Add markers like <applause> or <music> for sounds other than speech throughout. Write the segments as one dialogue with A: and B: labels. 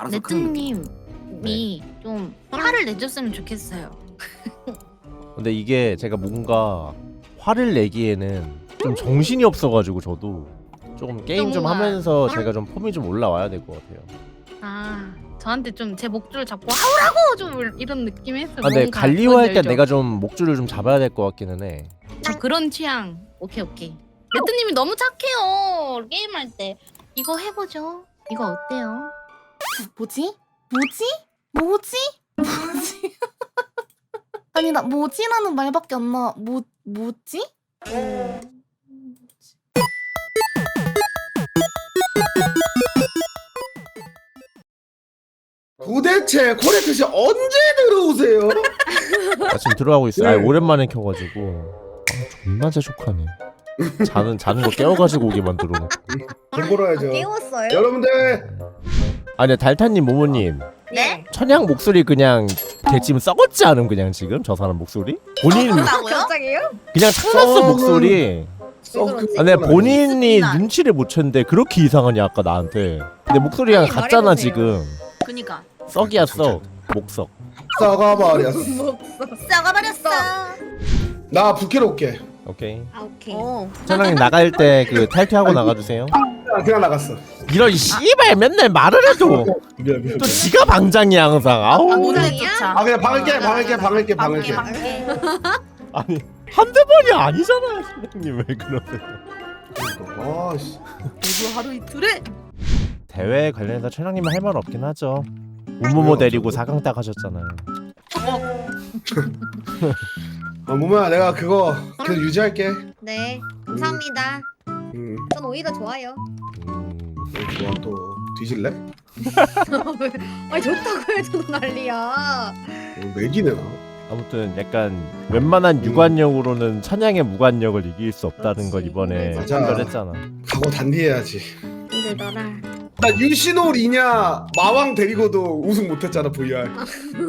A: 알아서 크는 느낌.
B: 레트님이 좀 화를 내줬으면 좋겠어요. <laughs>
C: 근데 이게 제가 뭔가 화를 내기에는 좀 정신이 없어가지고 저도 조금 게임 좀
B: 정말.
C: 하면서 제가 좀 폼이 좀 올라와야 될 것 같아요.
B: 아 저한테 좀 제 목줄을 잡고 하우라고 좀 이런 느낌 했어요.
C: 아, 근데
B: 뭔가.
C: 갈리오 할 때? 내가 좀 목줄을 좀 잡아야 될 것 같기는 해.
B: 저 그런 취향. 오케이 오케이. 레트님이 너무 착해요. 게임할 때 이거 해보죠. 이거 어때요?
D: 뭐지? 뭐지? 뭐지? 뭐지? <laughs> 아니 나 뭐지라는 말밖에 안 나. 뭐 뭐지?
E: 도대체 코레트 씨 언제 들어오세요?
C: 나 지금 들어가고 있어. 아,
E: 네.
C: 오랜만에 켜가지고 아, 존나 재촉하네. 자는 자는 거 깨워가지고 오게 만들어놓고.
E: 돈 벌어야죠.
F: 깨웠어요?
E: 여러분들
C: 아니 달타님 모모님
F: 네?
C: 천양 목소리 그냥 대지금 썩었지 않음 그냥 지금 저 사람 목소리? 본인
F: 갑자기요?
C: 그냥
E: 썩은-
C: 목소리. 아, 근데 본인이
F: 습기나.
C: 눈치를 못 챘는데 그렇게 이상하냐 아까 나한테. 근데 목소리랑
F: 빨리
C: 같잖아
F: 말해보세요.
C: 지금.
F: 그니까
C: 썩이야 썩. 목석.
E: 썩어버렸어.
F: 썩어버렸어
E: 나 부캐로 올게.
C: 오케이.
F: 아 오케이
C: 천양님 나갈 때 그 탈퇴하고 나가주세요.
E: 아, 그냥 나갔어.
C: 이런 씨발 맨날 말을 해도
E: 미안 미안.
C: 또 지가 방장이야 항상. 아우.
F: 모장이야?
E: 아 그냥 방을게 방을게 방을게 방을게.
C: 아니 한두 번이 아니잖아요 선생님 왜 그러세요?
E: 아씨.
F: 누구 하루 이틀에
C: 대회 관련해서 천양님은 할 말 없긴 하죠. 우모모 데리고 4강 딱 하셨잖아요.
E: 아 무모야 내가 그거 계속 유지할게.
F: 네 감사합니다
E: 음.
F: 전 오히려 좋아요
C: 음,
E: 좋아 또 뒤질래? <laughs>
F: 아니 좋다고 해도 난리야
E: 어, 맥이네 나.
C: 아무튼 약간 웬만한 유관력으로는 천양의 무관력을 이길 수 없다는 걸 이번에
E: 맞아.
C: 판별했잖아.
E: 각오 단디해야지.
F: 근데 너랑
E: 나 리냐 마왕 데리고도 우승 못했잖아 VR.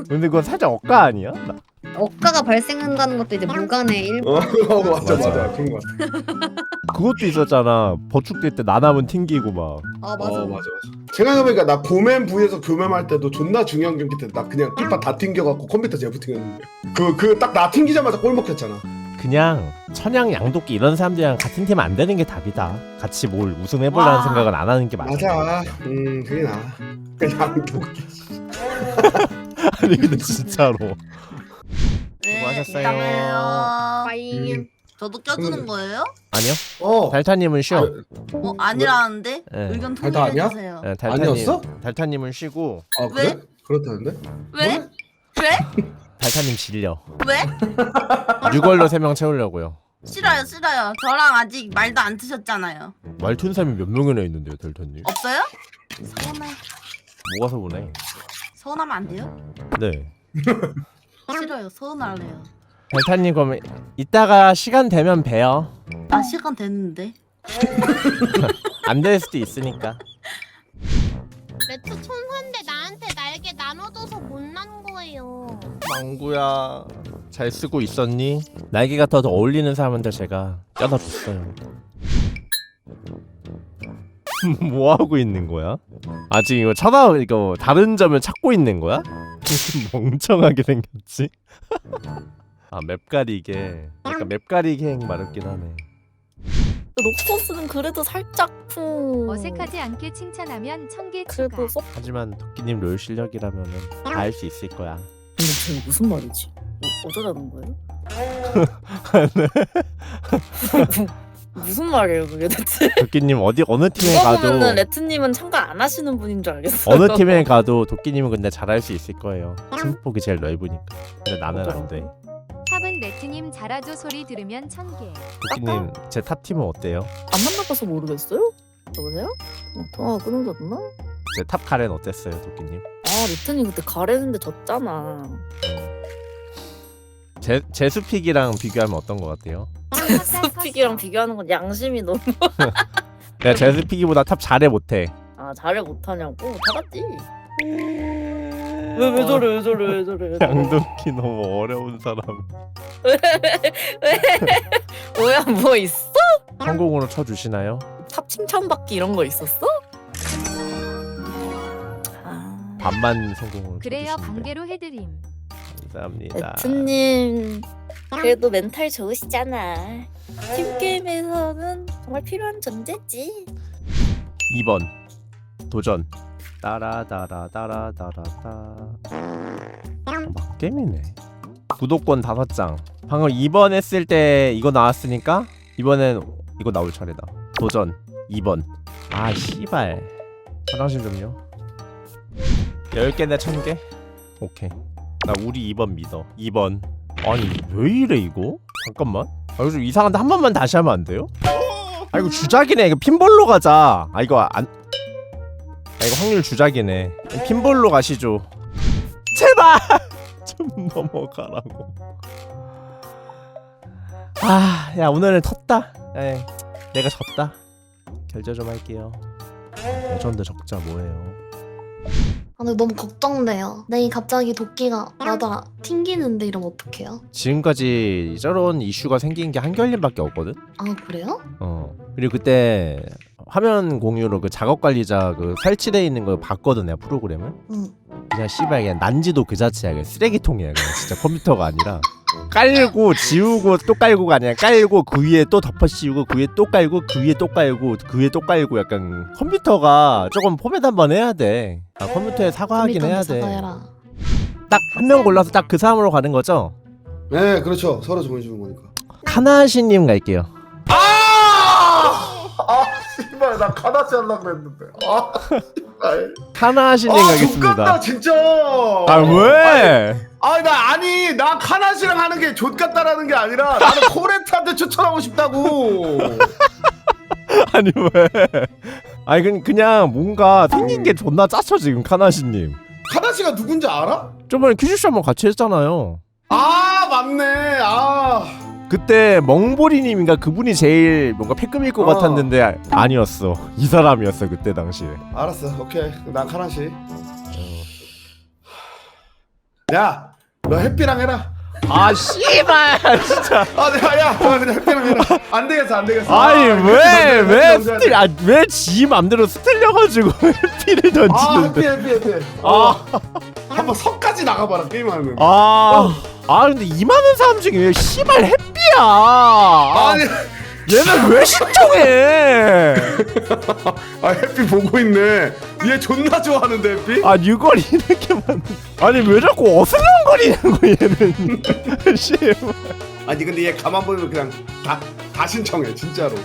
C: 근데 그건 살짝 억까 아니야? 나-
F: 억가가 발생한다는 것도 이제 무관의 일부
E: 어, 어 맞아
C: 맞아.
E: 그런 거 같아.
C: 그것도 있었잖아. 버축될 때 나남은 튕기고 막.
F: 아 맞아
E: 어 맞아 맞아. 생각해보니까 나 고맨 V에서 교맨할 때도 존나 중요한 경기 때 나 그냥 FIFA 다 튕겨갖고 컴퓨터 재부팅했는데 그 그 딱 나 튕기자마자 골 먹혔잖아.
C: 그냥 천양 양도끼 이런 사람들이랑 같은 팀 안 되는 게 답이다. 같이 뭘 우승해보려는
F: 와.
C: 생각은 안 하는 게 맞아.
E: 맞아. 음 그게 나. 그냥 도끼.
C: 아니 근데 진짜로.
G: 네,
C: 수고하셨어요.
F: 빠잉
G: 저도 껴주는 거예요?
C: 아니요.
E: 어.
C: 달타님은 쉬어.
G: 어 아니라는데
C: 네.
G: 의견
E: 아, 다 아니야?
G: 통일해주세요.
C: 네, 달타님.
E: 아니었어?
C: 달타님은 쉬고
E: 아 그래? 그렇다는데?
G: 왜? 왜? <laughs>
C: 달타님 질려.
G: 왜? <laughs>
C: 6월로 3명 채우려고요.
G: 싫어요 싫어요. 저랑 아직 말도 안 트셨잖아요.
C: 말툰 사람이 몇 명이나 있는데요, 달타님?
G: 없어요? 서운해.
C: 뭐가 서운해?
G: 서운하면 안 돼요?
C: 네. <laughs>
G: 싫어요. 서운할래요.
C: 달타님 그럼 이따가 시간 되면 봬요.
G: 아 시간 됐는데. <laughs>
C: 안 될 수도 있으니까.
B: 레트 천사인데 나한테 날개 나눠줘서 못난 거예요.
C: 망구야 잘 쓰고 있었니? 날개가 더 어울리는 사람한테 제가 껴다 줬어요. <laughs> 뭐 하고 있는 거야? 아 지금 이거 쳐다 이거 다른 점을 찾고 있는 거야? 무슨 멍청하게 생겼지? 아 맵가리게 약간 맵가리게 행 마렵긴 하네.
D: 록소스는 그래도 살짝 품.
H: 어색하지 않게 칭찬하면 천개 추가.
D: 그래도 쏙.
C: 하지만 도끼님 롤 실력이라면은 다할수 있을 거야.
D: 근데 쟤 무슨 말이지? 뭐, 어쩌자는 거예요? <laughs> <laughs> 무슨 말이에요 그게 대체? <laughs>
C: 도끼님 어디 어느 팀에 가도
D: 보면은 레트님은 참가 안 하시는 분인 줄 알겠어요.
C: 어느 팀에 <laughs> 가도 도끼님은 근데 잘할 수 있을 거예요. 팀폭이 제일 넓으니까. 근데 나는 안 돼.
H: 탑은 레트님 잘하죠 소리 들으면 천 개.
C: 도끼님 제 탑 팀은 어때요?
D: 안 만나봐서 모르겠어요? 여보세요? 어, 통화가 끊어졌나?
C: 제 탑 카렌 어땠어요, 도끼님?
D: 아 레트님 그때 가래는데 졌잖아.
C: 제 제수픽이랑 비교하면 어떤 것 같아요?
D: 스픽이랑 비교하는 건 양심이 너무 <laughs>
C: 내가 제수픽이보다 탑 잘해 못해.
D: 아 잘해 못하냐고 다 같지 왜왜 저래 왜 저래 왜 저래 왜 저래
C: 양도끼 너무 어려운 사람. <laughs>
D: 뭐야 뭐 있어?
C: 성공으로 쳐주시나요?
D: 탑 칭찬받기 이런 거 있었어? 아
C: 반만 성공을
H: 그래요
C: 거두시는데.
H: 관계로 해드림.
C: 감사합니다.
D: 레트님 그래도 멘탈 좋으시잖아. 팀 게임에서는 정말 필요한 존재지.
C: 2번 도전. 따라따라 따라따라따 막겜이네. 구독권 5장. 방금 2번 했을 때 이거 나왔으니까 이번엔 이거 나올 차례다. 도전 2번. 아 씨발. 화장실 좀요. 10개나 1000개? 오케이 나 우리 2번 믿어. 2번. 아니 왜 이래 이거? 잠깐만. 아좀 이상한데 한 번만 다시 하면 안 돼요? 아 이거 주작이네. 이거 핀볼로 가자. 아 이거 안 아 이거 확률 주작이네. 핀볼로 가시죠. 제발! <laughs> 좀 넘어가라고. 아야 오늘은 텄다. 에이 내가 졌다. 결제 좀 할게요. 레전드 적자 뭐예요
I: 아, 근데 너무 걱정돼요. 내일 갑자기 도끼가 나다 튕기는데 이러면 어떡해요?
C: 지금까지 저런 이슈가 생긴 게 한결님밖에 없거든
I: 아, 그래요?
C: 어 그리고 그때 화면 공유로 그 작업 관리자 그 설치돼 있는 걸 봤거든 내가 프로그램을
I: 응.
C: 그냥 씨발 그냥 난지도 그 자체야 그냥 쓰레기통이야 그냥 진짜 컴퓨터가 아니라 깔고 지우고 또 깔고가 아니라 깔고 그 위에 또 덮어 씌우고 그 위에 또 깔고 그 위에 또 깔고 그 위에 또 깔고 약간 컴퓨터가 조금 포맷 한번 해야 돼. 아, 컴퓨터에 사과하긴 해야 돼.
I: 사과해라.
C: 딱 한 명 골라서 딱 그 사람으로 가는 거죠?
E: 네 그렇죠 서로 정해주는 거니까
C: 카나시님 갈게요.
E: 아 씨발 나 카다시 하려고 했는데 아 씨발
C: 카나시님
E: 아
C: 가겠습니다.
E: 족같다 진짜
C: 아 왜?
E: 아니 나 아니 나 카나시랑 하는 게 족같다라는 게 아니라 나는 코레트한테 추천하고 싶다고 <laughs>
C: 아니 왜? 아니 그- 그냥 뭔가 생긴 게 존나 짜쳐 지금 카나시님.
E: 카나시가 누군지 알아?
C: 저번에 퀴즈쇼 한번 같이 했잖아요.
E: 아 맞네 아
C: 그때 멍보리님인가 그분이 제일 뭔가 패급 일 것
E: 어.
C: 같았는데 아니었어. 이 사람이었어 그때 당시에.
E: 알았어 오케이 난 카나시 야너 햇비랑 해라
C: 아 씨발 <laughs> 진짜.
E: 아 내가 야너 그냥 햇비랑 해라 안 되겠어 안 되겠어
C: 아니
E: 아,
C: 왜
E: 햇빛
C: 왜
E: 던져야 돼,
C: 스틸 아왜지 맘대로 스틸려가지고 <laughs> 피를
E: 아
C: 던지는데.
E: 햇비 햇비
C: 아.
E: 한번 석까지 나가봐라 게임하면
C: 아. 아 근데 이 많은 사람 중에 왜 씨발? 아,
E: 아니
C: 얘는 왜 신청해? <laughs>
E: 아 햇비 보고 있네 얘 존나 좋아하는데 햇비
C: 아 뉴걸 이렇게 많. 아니 왜 자꾸 어슬렁거리는 거 얘는? <laughs> 씨.
E: 아니 근데 얘 가만 보면 그냥 다, 다 신청해 진짜로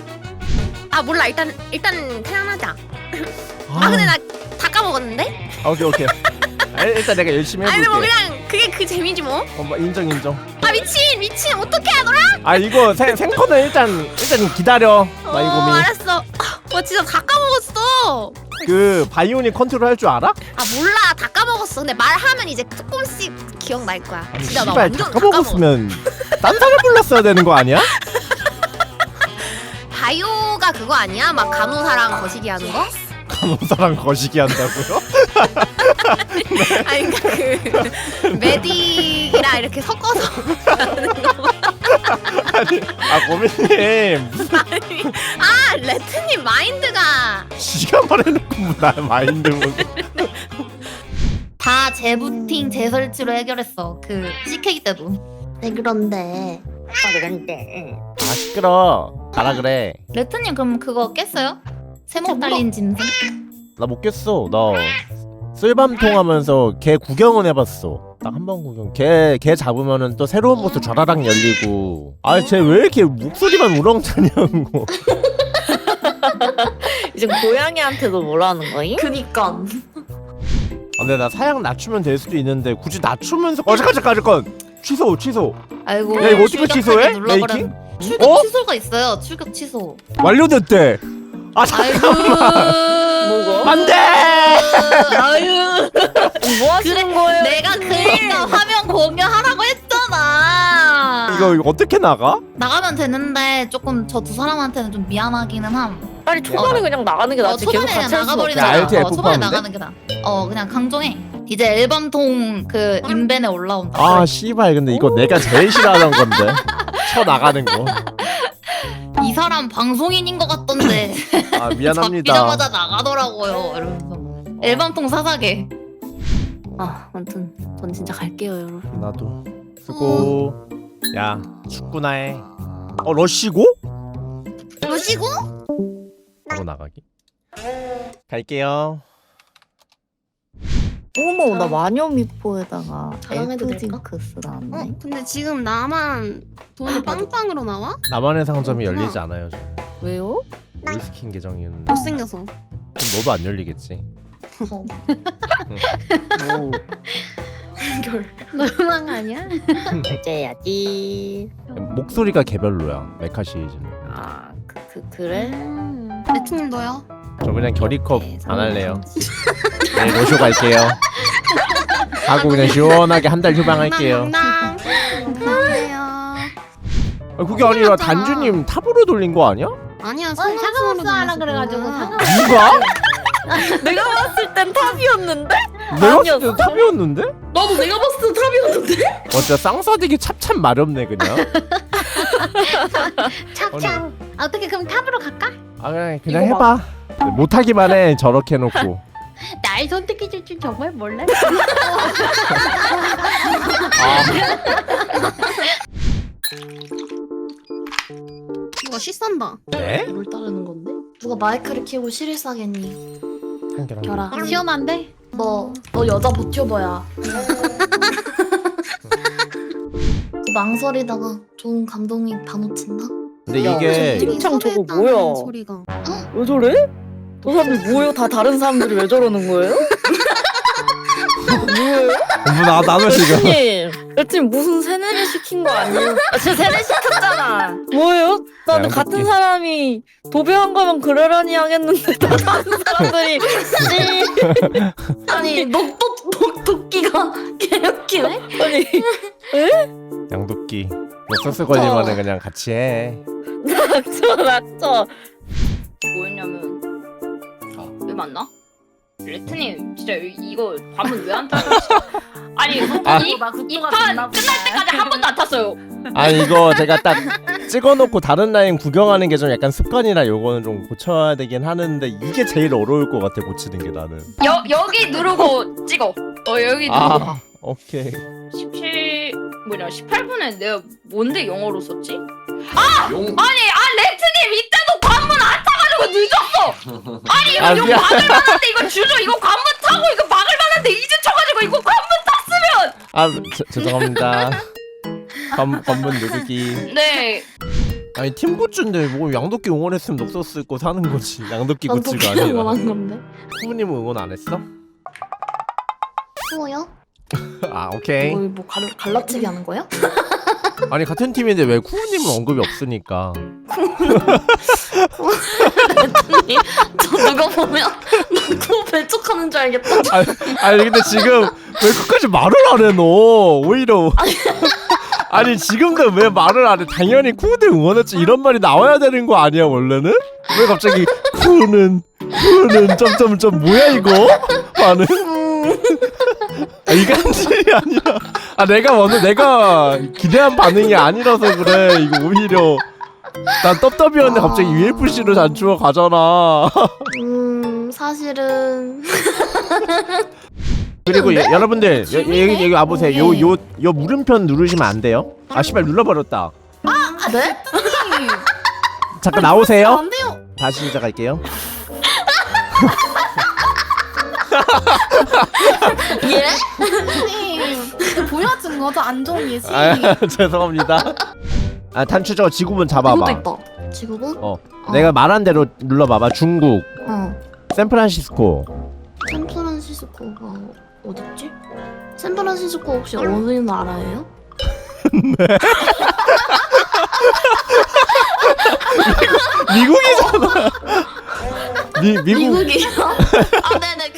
J: 아 몰라 일단 일단 태어나자. <clears throat> 아 근데 나 다 까먹었는데?
C: 아, 오케이 오케이. <laughs> 아, 일단 내가 열심히
J: 아니
C: 해볼게.
J: 뭐 그냥 그게 그 재미지 뭐.
C: 어, 뭐 인정 인정.
J: 아 미친 미친 어떻게 하더라?
C: 아 이거 생 생커는 일단 일단 기다려.
J: 어
C: 마이고미.
J: 알았어. 와 진짜 다 까먹었어.
C: 그 바이오닉 컨트롤 할 줄 알아?
J: 아 몰라 다 까먹었어. 근데 말하면 이제 조금씩 기억날 거야.
C: 아니
J: 진짜 나
C: 씨발
J: 완전 다다 까먹었어.
C: 까먹었으면 딴 사람 불렀어야 되는 거 아니야? <laughs>
J: 바이오가 그거 아니야? 막 간호사랑 거시기 하는 거?
C: 간호사랑 거시기 한다고요? <laughs> <laughs>
J: 아니 그러니까 그 메딕이랑 이렇게 섞어서 하는 거.
C: 아 고민님
J: 아 레트님 마인드가
C: 지가 말해놓고 뭐나 마인드 뭐.
I: 다 재부팅, 재설치로 해결했어. 그 CK 때도. 네, 그런데
D: 아 그런데
C: 아 시끄러. 가라 그래.
I: 레트님 그럼 그거 깼어요? 세목 달린 짐승?
C: 나 못 깼어. 나 쓸밤통 하면서 걔 구경은 해봤어. 딱 한 번 구경. 걔, 걔 잡으면은 또 새로운 모습 좌라락 열리고. 아, 쟤 왜 이렇게 목소리만 우렁차냐고. <laughs>
D: 이제 고양이한테도 뭐라는 거임?
I: 그니까.
C: 아, 근데 나 사양 낮추면 될 수도 있는데 굳이 낮추면서 어 잠깐 잠깐 잠깐 취소 취소
I: 아이고.
C: 야, 이거 어떻게
I: 출격하기
C: 취소해?
I: 눌러버렸-
C: 메이킹?
I: 출격
C: 어?
I: 취소가 있어요. 출격 취소.
C: 완료됐대 아
I: 아이고.
C: 잠깐만
D: 뭐가?
C: 안돼
I: 아유.
D: 뭐 하시는 거예요?
I: 내가 그러니까 화면 공유하라고 했잖아.
C: 이거 어떻게 나가?
I: 나가면 되는데 조금 저 두 사람한테는 좀 미안하기는 함.
D: 빨리 초반에 그냥 나가는 게
I: 어,
D: 낫지 계속
I: 초반에 그냥
D: 같이 할 수는
I: 나가버리는
C: 야,
I: 거야. 어,
C: F4
I: 초반에
C: 하면 돼?
I: 나가는 게 나. 어 그냥 강종해. 이제 앨범통 그 인벤에 올라온다.
C: 아 씨발 근데 이거 내가 제일 싫어하는 건데 쳐 나가는
I: 이 사람 방송인인 것 같던데.
C: 거아 미안합니다 <laughs>
I: 잡히자마자 나가더라고요. 이러면서 앨범통 사사게.
B: 아 아무튼 전 진짜 갈게요 여러분.
C: 나도 수고 야 축구나 해 어 러쉬고?
F: 러시고?
C: 바로 나가기 갈게요
D: 어머 나 마녀 미포에다가 엘프
A: 될까?
D: 징크스 나왔네.
K: 어? 근데 지금 나만 돈이 빵빵으로 나와?
C: 나만의 상점이
K: 그렇구나.
C: 열리지 않아요 지금
D: 왜요?
C: 올스킨 계정이었는데
K: 못생겨서
C: 그럼 너도 안 열리겠지
A: 어.
D: 뭐
B: 너무한 거 아니야?
D: 해야지.
C: 목소리가 개별로야 메카 시리즈는
D: 아그 그, 그래?
K: 레트님도요?
C: 저 그냥 결의컵
D: 네,
C: 안 할래요 네 로쇼 갈게요 하고 그냥 시원하게 한 달 휴방할게요
K: 낭낭
C: 아, 그게 아니라. 단주님 탑으로 돌린 거 아니야?
K: 아니야
B: 상관없어 하라 그래가지고 상관.
C: 누가?
D: 내가 봤을 땐 탑이었는데?
C: 내가
D: 아니었어.
C: 봤을 때 탑이었는데?
F: 나도 내가 봤을 때 탑이었는데?
C: 어 진짜 쌍싸대기 찹찹 마렵네 그냥 <laughs>
B: 착착. 아, 어떻게 그럼 탑으로 갈까?
C: 아 그냥 그냥
D: 이거
C: 해봐 못하기만 해 저렇게 해놓고 <laughs>
B: 날 선택해 줄 줄 정말 몰라. <laughs>
K: 이거 시싼다
C: 네?
A: 뭘 따르는 건데? 누가 마이크를 키우고 실을 싸겠니?
C: 한결
A: 결아.
B: 시원한데?
A: 너, 너 여자 보튜버야. <laughs> 그 망설이다가 좋은 감동이 다 놓친다?
C: 근데
D: 야,
C: 이게
D: 좀- 칭찬 저거 뭐야?
K: 소리가
D: 왜 저래? 저 사람들 뭐예요? 다 다른 사람들이 왜 저러는 거예요? <laughs> 뭐예요?
C: 어머 나 나도 지금
D: 님, 여튼 무슨 세뇌를 시킨 거 아니에요? 아, 제가 세뇌 시켰잖아. 뭐예요? 나는
C: 야,
D: 같은
C: 웃기.
D: 사람이 도배한 거면 그러려니 하겠는데 다 다른 사람들이 씨. <laughs>
A: 아니, 녹도, 녹, 도끼가 개웃기네?
D: 아니
C: 양도끼 녹서스 걸리면은 그냥 같이 해
D: 낙쳐 낙쳐.
L: 뭐였냐면 왜 만나? 레트님 진짜 이거 밤은 왜 안? 진짜. <laughs> 아니
C: 아.
L: 이판 끝날 때까지 한 번도 안 탔어요.
C: 아니 이거 제가 딱 찍어놓고 다른 라인 구경하는 게 좀 약간 습관이라 요거는 좀 고쳐야 되긴 하는데 이게 제일 어려울 것 같아 고치는 게 나는
L: 여 여기 누르고 찍어. 어 여기 누르고
C: 아 오케이
L: 17 뭐냐 18분에 내가 뭔데 영어로 썼지? 아 아니 아 레트님 이때도 관문 안 타가지고 늦었어. <laughs> 아니 이거
C: 아,
L: 이거
C: 미안.
L: 막을 만한데 이거 주저 이거 관문 타고 이거 막을 만한데 이제 쳐가지고 이거 관문 탔으면
C: 아 저, 죄송합니다 건, 건문 누르기
L: 네
C: 아니 팀굿즈인데 뭐 양도끼 응원했으면 녹서스 입고 사는 거지 양도끼
A: 도끼를
C: 아니라
A: 원한 건데.
C: 후우님 응원 안 했어?
A: 수호요?
C: 아 오케이.
A: 뭘, 뭐 갈, 갈라치기 하는 거야? <laughs>
C: 아니 같은 팀인데 왜 쿠우님은 언급이 없으니까.
A: 저 누가 보면 너코 배척하는 줄 알겠다.
C: 아니, 아니 근데 지금 왜 끝까지 말을 안 해 너? 오히려. 아니 지금도 왜 말을 안 해? 당연히 쿠우들 응원했지. 이런 말이 나와야 되는 거 아니야 원래는? 왜 갑자기 쿠우는 쿠우는 점점점 뭐야 이거 반응 아, 이간질이 아니라 아 내가 먼저 내가 기대한 반응이 아니라서 그래 이거 오히려 난 떡떡이었는데 갑자기 UFC로 단추어 가잖아
A: 음, 사실은.
C: 그리고 여, 여러분들 여, 여기 여기 와보세요. 요 요 요 물음표 누르시면 안 돼요. 아 씨발 눌러버렸다.
A: 아, 네?
C: 잠깐 나오세요.
A: 안 돼요.
C: 다시 시작할게요. <laughs>
K: 보여준 거죠 안 좋은 예시
C: 아 <laughs> 죄송합니다. 아 단추저 지구본
A: 이것도
C: 잡아봐.
A: 있다. 지구본?
C: 어 내가 말한 대로 눌러봐봐. 중국,
A: 어.
C: 샌프란시스코.
A: 샌프란시스코가 어딨지? 샌프란시스코 혹시 어느 나라예요? <laughs>
C: 미국이잖아. 미 미국
A: 미국이요? <laughs> 아 네네